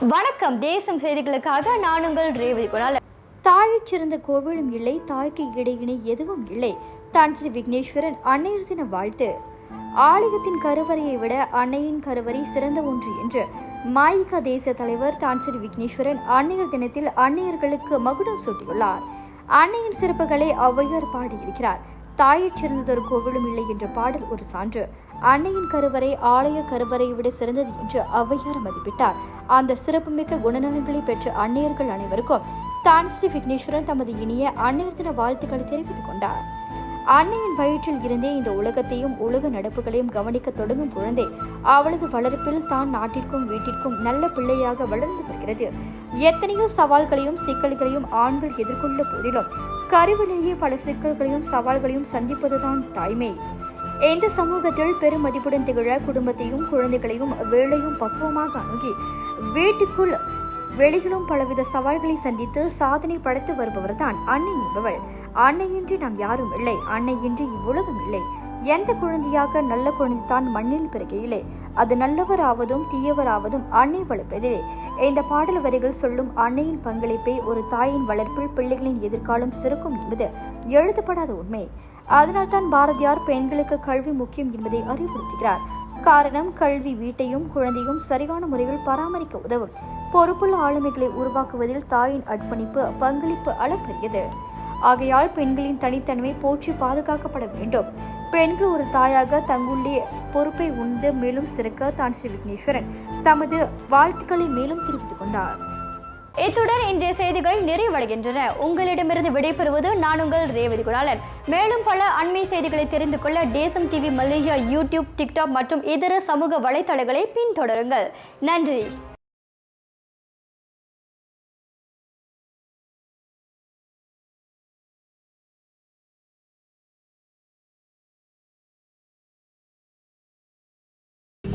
வணக்கம். தேசம் செய்திகளுக்காக நான் உங்கள் ரேவதி குணால். தாயைச் சிறந்த கோவிலும் இல்லை தாய்க்கு இடையினை எதுவும் இல்லை. தான் ஸ்ரீ விக்னேஸ்வரன் அன்னையர் தின வாழ்த்து. ஆலயத்தின் கருவறையை விட அன்னையின் கருவறை சிறந்த ஒன்று என்று மாயிகா தேசிய தலைவர் தான் ஸ்ரீ விக்னேஸ்வரன் அன்னையர் தினத்தில் அன்னையர்களுக்கு மகுடம் சூட்டியுள்ளார். அன்னையின் சிறப்புகளை ஔவையார் பாடியிருக்கிறார். தாயைச் சிறந்ததொரு கோவிலும் இல்லை என்ற பாடல் ஒரு சான்று. அன்னையின் கருவறை ஆலய கருவறையை விட சிறந்தது என்று ஔவையார் மதிப்பிட்டார். அந்த சிறப்புமிக்க குணநலன்களை பெற்ற அன்னையர்கள் அனைவருக்கும் தான் ஸ்ரீ விக்னேஸ்வரன் தமது இனிய அன்னையர் தின வாழ்த்துக்களை தெரிவித்துக் கொண்டார். அன்னையின் வயிற்றில் இருந்தே இந்த உலகத்தையும் உலக நடப்புகளையும் கவனிக்க தொடங்கும் குழந்தை. அவளது வளர்ப்பில் தான் நாட்டிற்கும் வீட்டிற்கும் நல்ல பிள்ளையாக வளர்ந்து வருகிறது. எத்தனையோ சவால்களையும் சிக்கல்களையும் ஆண்கள் எதிர்கொள்ள போதிலும் கருவிலேயே பல சிக்கல்களையும் சவால்களையும் சந்திப்பதுதான் தாய்மை. இந்த சமூகத்தில் பெருமதிப்புடன் திகழ குடும்பத்தையும் குழந்தைகளையும் வேலையும் பக்குவமாக அணுகி வீட்டுக்குள் வெளியிலும் பலவித சவால்களை சந்தித்து சாதனை படைத்து வருபவர் தான் அன்னை என்பவள். அன்னையின்றி நாம் யாரும் இல்லை. அன்னையின்றி இவ்வுலகம் இல்லை. எந்த குழந்தையாக நல்ல குழந்தைதான் மண்ணில் பிறகையிலே அது நல்லவராவதும் தீயவராவதும் அன்னை வளர்ப்பதிலே. இந்த பாடல் வரிகள் சொல்லும் அன்னையின் பங்களிப்பை ஒரு தாயின் வளர்ப்பில் பிள்ளைகளின் எதிர்காலம் சிறக்கும் என்பது எழுதப்படாத உண்மை. அதனால்தான் பாரதியார் பெண்களுக்கு கல்வி முக்கியம் என்பதை அறிவுறுத்துகிறார். காரணம் கல்வி வீட்டையும் குழந்தையும் சரியான முறையில் பராமரிக்க உதவும். பொறுப்புள்ள ஆளுமைகளை உருவாக்குவதில் தாயின் அர்ப்பணிப்பு பங்களிப்பு அளப்பரியது. ஆகையால் பெண்களின் தனித்தன்மை போற்றி பாதுகாக்கப்பட வேண்டும். பெண்கள் ஒரு தாயாக தங்களுடைய பொறுப்பை உண்டு மேலும் சிறக்க தான் ஸ்ரீ விக்னேஸ்வரன் தமது வாழ்த்துக்களை மேலும் தெரிவித்துக் கொண்டார். இத்துடன் இன்றைய செய்திகள் நிறைவடைகின்றன. உங்களிடமிருந்து விடைபெறுவது நான் உங்கள் ரேவதி குணாலன் மேலும் பல அண்மை செய்திகளை தெரிந்து கொள்ள தேசம் டிவி மலேசியா யூடியூப் டிக்டாக் மற்றும் இதர சமூக வலைத்தளங்களை பின்தொடருங்கள். நன்றி.